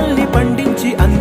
పంటల్ని పండించి అంద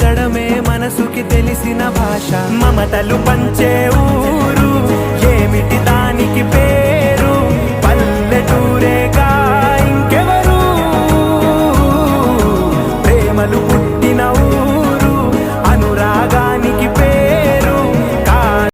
పంచడమే మనసుకి తెలిసిన భాష. మమతలు పంచే ఊరు ఏమిటి దానికి పేరు? పల్లెటూరేగా ఇంకెవరు? ప్రేమలు